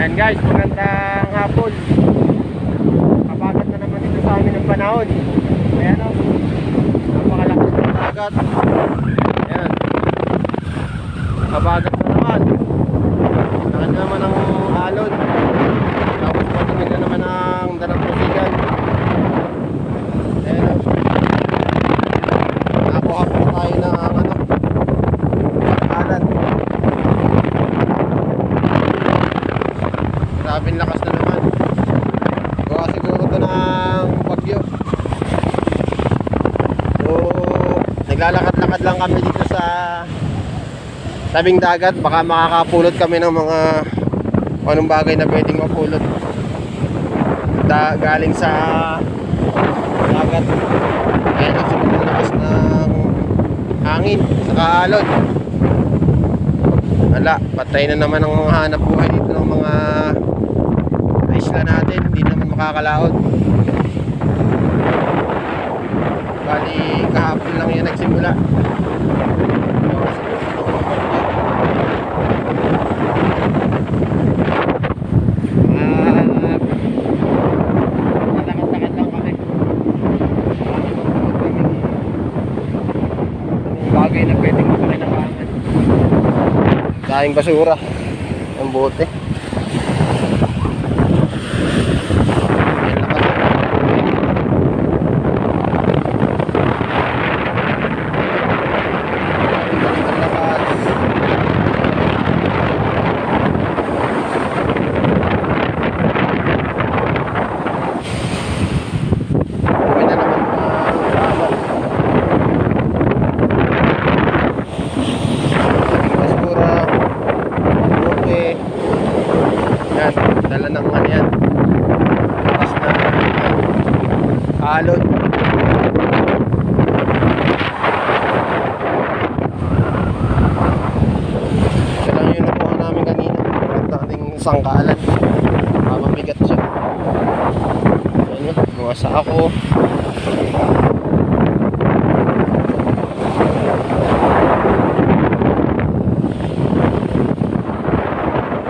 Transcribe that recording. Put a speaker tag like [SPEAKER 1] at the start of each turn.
[SPEAKER 1] And guys, magandang hapon. Kabagat na naman dito sa amin ng panahon. Ayan o. Napakalakas ng dagat. Ayan. Kabagat na naman. Laki na naman ang alon. Tapos patingin na naman ang dalang pusigan. Ayan o. Nakuha po tayo ng ano. Alan. Grabing lakas na naman. Gawa siguro to ng bagyo. So, naglalakad-lakad lang kami dito sa tabing dagat. Baka makakapulot kami ng mga anong bagay na pwedeng mapulot. Da, galing sa dagat. Kaya na sobrang lakas ng hangin sa kaalon. Wala, patay na naman ang mga hanap buhay dito ng mga isla natin. Hindi naman makakalaot. Bali, kahapon lang yan nagsimula. Bagay na pwedeng mapakinabangan. Daing basura. Ang bote. Yan lakas. Ang lakas. Uwi na naman ang dagat. basura, buke, yan, dala ng ano yan, lakas na alon. Ito lang yung nakuha namin kanina, ang dating sangkalan, mamabigat siya. Ano, mga sako,